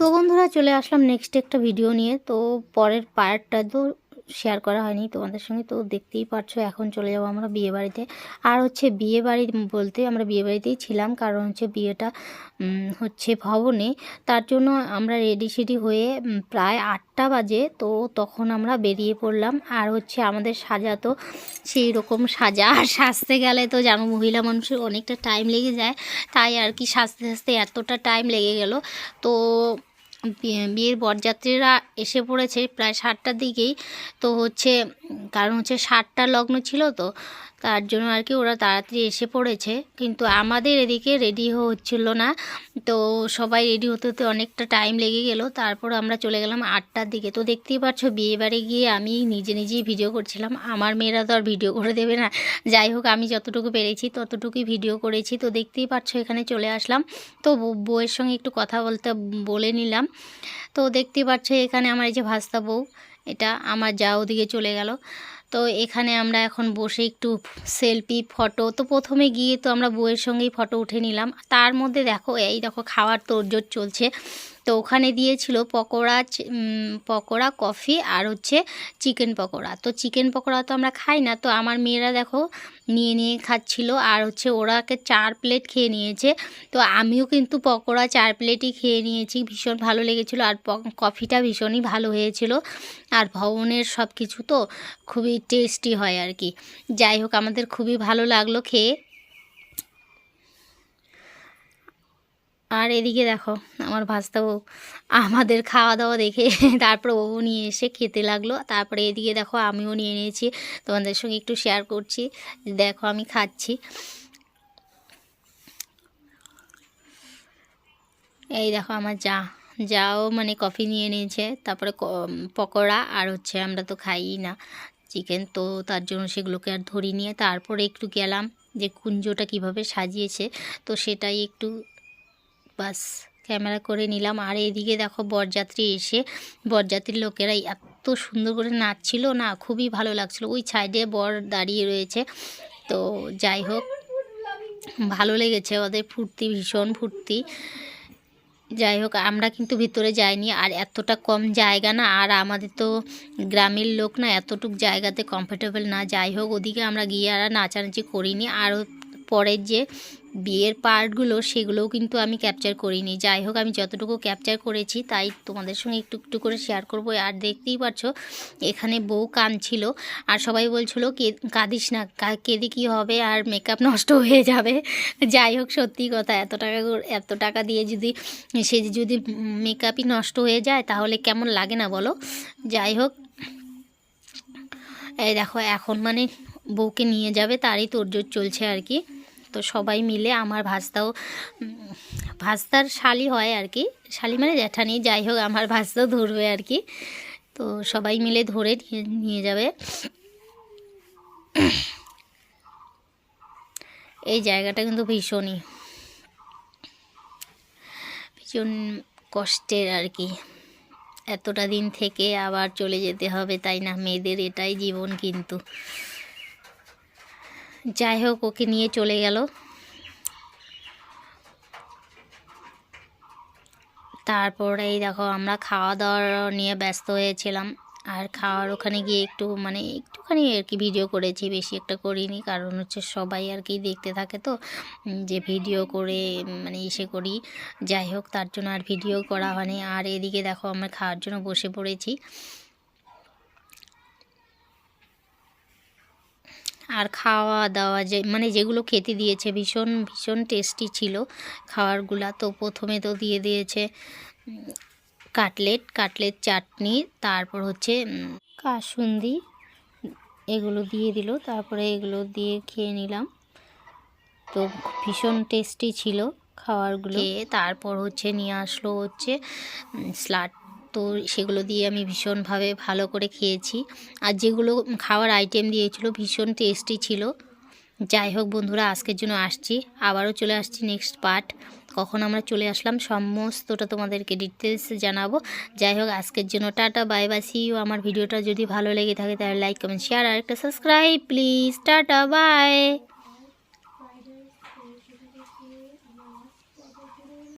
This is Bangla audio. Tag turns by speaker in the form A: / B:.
A: তো বন্ধুরা চলে আসলাম নেক্সট একটা ভিডিও নিয়ে। তো পরের পার্টটা তো শেয়ার করা হয়নি তোমাদের সঙ্গে। তো দেখতেই পারছ, এখন চলে যাব আমরা বিয়ে বাড়িতে। আর হচ্ছে বিয়ে বাড়ি বলতে আমরা বিয়ে বাড়িতেই ছিলাম, কারণ হচ্ছে বিয়েটা হচ্ছে ভবনে। তার জন্য আমরা রেডি সেডি হয়ে প্রায় আটটা বাজে। তো তখন আমরা বেরিয়ে পড়লাম। আর হচ্ছে আমাদের সাজা তো সেই রকম সাজা। আর সাজতে গেলে তো জানো, মহিলা মানুষের অনেকটা টাইম লেগে যায়। তাই আর কি সাজতে সাজতে এতটা টাইম লেগে গেল। তো বিয়ের বরযাত্রীরা এসে পড়েছে প্রায় সাতটার দিকেই। তো হচ্ছে, কারণ হচ্ছে সাতটা লগ্ন ছিল তো তার জন্য আর কি ওরা তাড়াতাড়ি এসে পড়েছে। কিন্তু আমাদের এদিকে রেডি হচ্ছিল না। তো সবাই রেডি হতে হতে অনেকটা টাইম লেগে গেল। তারপর আমরা চলে গেলাম আটটার দিকে। তো দেখতেই পাচ্ছ বিয়ে বাড়ি গিয়ে আমি নিজে নিজেই ভিডিও করছিলাম। আমার মেয়েরা তো আর ভিডিও করে দেবে না। যাই হোক, আমি যতটুকু পেরেছি ততটুকুই ভিডিও করেছি। তো দেখতেই পাচ্ছ এখানে চলে আসলাম। তো বউ- বউয়ের সঙ্গে একটু কথা বলতে বলে নিলাম। তো দেখতেই পাচ্ছ এখানে আমার এই যে ভাস্তা বউ, এটা আমার যা ওদিকে চলে গেল। তো এখানে আমরা এখন বসে একটু সেলফি ফটো তো প্রথমে গিয়ে তো আমরা বইয়ের সঙ্গেই ফটো উঠে নিলাম। তার মধ্যে দেখো, এই দেখো, খাওয়ার তোড়জোড় চলছে। তো ওখানে দিয়েছিল পকোড়া পকোড়া, কফি আর হচ্ছে চিকেন পকোড়া। তো চিকেন পকোড়া তো আমরা খাই না, তো আমার মেয়েরা দেখো নিয়ে নিয়ে খাচ্ছিল আর হচ্ছে ওরাকে চার প্লেট খেয়ে নিয়েছে। তো আমিও কিন্তু পকোড়া চার প্লেটই খেয়ে নিয়েছি, ভীষণ ভালো লেগেছিলো আর কফিটা ভীষণই ভালো হয়েছিল। আর ভবনের সব কিছু তো খুবই টেস্টি হয় আর কি। যাই হোক, আমাদের খুবই ভালো লাগল খেয়ে। আর এদিকে দেখো আমার ভাস্তা বউ আমাদের খাওয়া দাওয়া দেখে তারপর ও নিয়ে এসে খেতে লাগল। তারপরে এদিকে দেখো আমিও নিয়ে নিয়েছি। তোমাদের সঙ্গে একটু শেয়ার করছি। দেখো আমি খাচ্ছি। এই দেখো আমার যা, যাও মানে কফি নিয়ে নিয়েছে। তারপরে পকোড়া আর হচ্ছে আমরা তো খাইই না। চিকেন তো তার জন্য সেগুলোকে আর ধরি নিয়ে তারপরে একটু গেলাম যে কুঞ্জটা কীভাবে সাজিয়েছে। তো সেটাই একটু, বাস। ক্যামেরা করে নিলাম। আর এদিকে দেখো বরযাত্রী এসে, বরযাত্রীর লোকেরা এত সুন্দর করে নাচছিল না, খুবই ভালো লাগছিল। ওই সাইডে বর দাঁড়িয়ে রয়েছে। তো যাই হোক, ভালো লেগেছে ওদের ফুর্তি, ভীষণ ফুর্তি। যাই হোক, আমরা কিন্তু ভিতরে যাইনি। আর এতটা কম জায়গা না, আর আমাদের তো গ্রামের লোক না এতটুক জায়গাতে কমফোর্টেবল না। যাই হোক, ওদিকে আমরা গিয়ে আর নাচানাচি করিনি। আর পরের যে বিয়ের পার্টগুলো সেগুলোও কিন্তু আমি ক্যাপচার করিনি। যাই হোক, আমি যতটুকু ক্যাপচার করেছি তাই তোমাদের সঙ্গে একটু একটু করে শেয়ার করব। আর দেখতেই পাচ্ছ এখানে বউ কাঁদছিল আর সবাই বলছিল কাঁদিস না কেঁদে কী হবে? আর মেকআপ নষ্ট হয়ে যাবে। যাই হোক, সত্যি কথা, এত টাকা এত টাকা দিয়ে যদি সে যদি মেকআপই নষ্ট হয়ে যায়, তাহলে কেমন লাগে না বলো? যাই হোক, এই দেখো, এখন মানে বউকে নিয়ে যাবে, তারই তোড়জোড় চলছে আর কি। তো সবাই মিলে আমার ভাস্তাও ভাস্তার শালি হয় আর কি। শালি মানে জ্যাঠানি যাই হোক আমার ভাস্তাও ধরবে আর কি। তো সবাই মিলে ধরে নিয়ে যাবে। এই জায়গাটা কিন্তু ভীষণই, ভীষণ কষ্টের আর কি। এতটা দিন থেকে আবার চলে যেতে হবে, তাই না? মেয়েদের এটাই জীবন কিন্তু। যাই হোক, ওকে নিয়ে চলে গেল। তারপরে এই দেখো, আমরা খাওয়া দাওয়া নিয়ে ব্যস্ত হয়েছিলাম। আর খাওয়ার ওখানে গিয়ে একটু মানে একটুখানি আর কি ভিডিও করেছি, বেশি একটা করিনি। কারণ হচ্ছে সবাই আর কি দেখতে থাকে তো যে ভিডিও করে মানে ইসে করি। যাই হোক, তার জন্য আর ভিডিও করা হয়নি। আর এদিকে দেখো, আমরা খাওয়ার জন্য বসে পড়েছি। আর খাওয়া দাওয়া যে মানে যেগুলো খেতে দিয়েছে, ভীষণ ভীষণ টেস্টি ছিল খাবারগুলা। তো প্রথমে তো দিয়ে দিয়েছে কাটলেট কাটলেট চাটনি, তারপর হচ্ছে কাসুন্দি, এগুলো দিয়ে দিল। তারপরে এগুলো দিয়ে খেয়ে নিলাম। তো ভীষণ টেস্টি ছিল খেয়ে তারপর হচ্ছে নিয়ে আসলো হচ্ছে স্লাট তো সেগুলো দিয়ে আমি ভীষণভাবে ভালো করে খেয়েছি। আর যেগুলো খাওয়ার আইটেম দিয়েছিল ভীষণ টেস্টি ছিল। যাই হোক বন্ধুরা, আজকের জন্য আসছি। আবারও চলে আসছি নেক্সট পার্ট কখন আমরা চলে আসলাম সমস্তটা তোমাদেরকে ডিটেলস জানাব। যাই হোক, আজকের জন্য tata bye bye see you আমার ভিডিওটা যদি ভালো লেগে থাকে তাহলে লাইক কমেন্ট শেয়ার আর একটা সাবস্ক্রাইব প্লিজ টাটা বাই